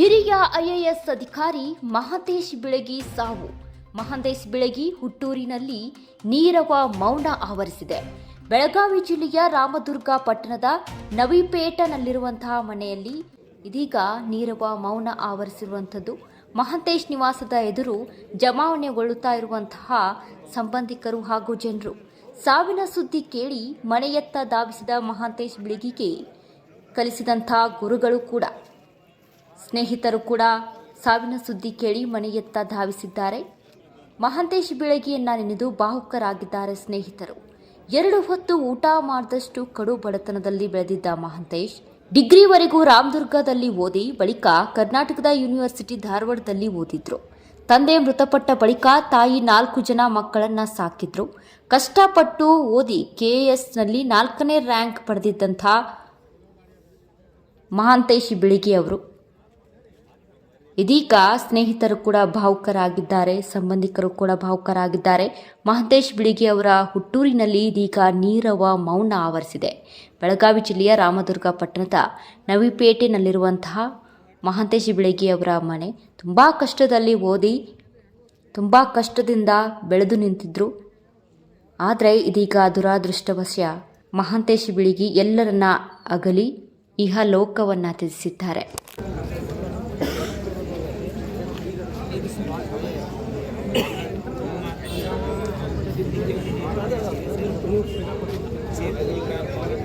ಹಿರಿಯ ಐಎಎಸ್ ಅಧಿಕಾರಿ ಮಹಂತೇಶ್ ಬಿಳಗಿ ಸಾವು. ಮಹಂತೇಶ್ ಬಿಳಗಿ ಹುಟ್ಟೂರಿನಲ್ಲಿ ನೀರವ ಮೌನ ಆವರಿಸಿದೆ. ಬೆಳಗಾವಿ ಜಿಲ್ಲೆಯ ರಾಮದುರ್ಗ ಪಟ್ಟಣದ ನವಿಪೇಟನಲ್ಲಿರುವಂತಹ ಮನೆಯಲ್ಲಿ ಇದೀಗ ನೀರವ ಮೌನ ಆವರಿಸಿರುವಂಥದ್ದು. ಮಹಂತೇಶ್ ನಿವಾಸದ ಎದುರು ಜಮಾವಣೆಗೊಳ್ಳುತ್ತಾ ಇರುವಂತಹ ಸಂಬಂಧಿಕರು ಹಾಗೂ ಜನರು. ಸಾವಿನ ಸುದ್ದಿ ಕೇಳಿ ಮನೆಯತ್ತ ಧಾವಿಸಿದ ಮಹಾಂತೇಶ್ ಬಿಳಗಿಗೆ ಕಲಿಸಿದಂಥ ಗುರುಗಳು ಕೂಡ. ಸ್ನೇಹಿತರು ಕೂಡ ಸಾವಿನ ಸುದ್ದಿ ಕೇಳಿ ಮನೆಯತ್ತ ಧಾವಿಸಿದ್ದಾರೆ. ಮಹಾಂತೇಶ್ ಬೆಳಗ್ಗೆಯನ್ನ ನೆನೆದು ಬಾಹುಕರಾಗಿದ್ದಾರೆ ಸ್ನೇಹಿತರು. ಎರಡು ಹೊತ್ತು ಊಟ ಮಾಡಿದಷ್ಟು ಕಡು ಬಡತನದಲ್ಲಿ ಬೆಳೆದಿದ್ದ ಮಹಾಂತೇಶ್, ಡಿಗ್ರಿವರೆಗೂ ರಾಮದುರ್ಗದಲ್ಲಿ ಓದಿ ಬಳಿಕ ಕರ್ನಾಟಕದ ಯೂನಿವರ್ಸಿಟಿ ಧಾರವಾಡದಲ್ಲಿ ಓದಿದ್ರು. ತಂದೆ ಮೃತಪಟ್ಟ ಬಳಿಕ ತಾಯಿ ನಾಲ್ಕು ಜನ ಮಕ್ಕಳನ್ನ ಸಾಕಿದ್ರು. ಕಷ್ಟಪಟ್ಟು ಓದಿ ಕೆಎಎಸ್ನಲ್ಲಿ ನಾಲ್ಕನೇ ರ್ಯಾಂಕ್ ಪಡೆದಿದ್ದಂಥ ಮಹಾಂತೇಶ್ ಬೆಳಿಗ್ಗೆ ಅವರು. ಇದೀಗ ಸ್ನೇಹಿತರು ಕೂಡ ಭಾವುಕರಾಗಿದ್ದಾರೆ, ಸಂಬಂಧಿಕರು ಕೂಡ ಭಾವುಕರಾಗಿದ್ದಾರೆ. ಮಹಂತೇಶ್ ಬಿಳಿಗಿ ಅವರ ಹುಟ್ಟೂರಿನಲ್ಲಿ ಇದೀಗ ನೀರವ ಮೌನ ಆವರಿಸಿದೆ. ಬೆಳಗಾವಿ ಜಿಲ್ಲೆಯ ರಾಮದುರ್ಗ ಪಟ್ಟಣದ ನವಿಪೇಟೆನಲ್ಲಿರುವಂತಹ ಮಹಂತೇಶ್ ಬಿಳಿಗಿ ಅವರ ಮನೆ ತುಂಬ ಕಷ್ಟದಲ್ಲಿ ಓದಿ, ತುಂಬ ಕಷ್ಟದಿಂದ ಬೆಳೆದು ನಿಂತಿದ್ರು. ಆದರೆ ಇದೀಗ ದುರಾದೃಷ್ಟವಶ್ಯ ಮಹಂತೇಶ್ ಬಿಳಿಗಿ ಎಲ್ಲರನ್ನ ಅಗಲಿ, ಇಹ ಲೋಕವನ್ನು ತ್ಯಜಿಸಿದ್ದಾರೆ. Thank you.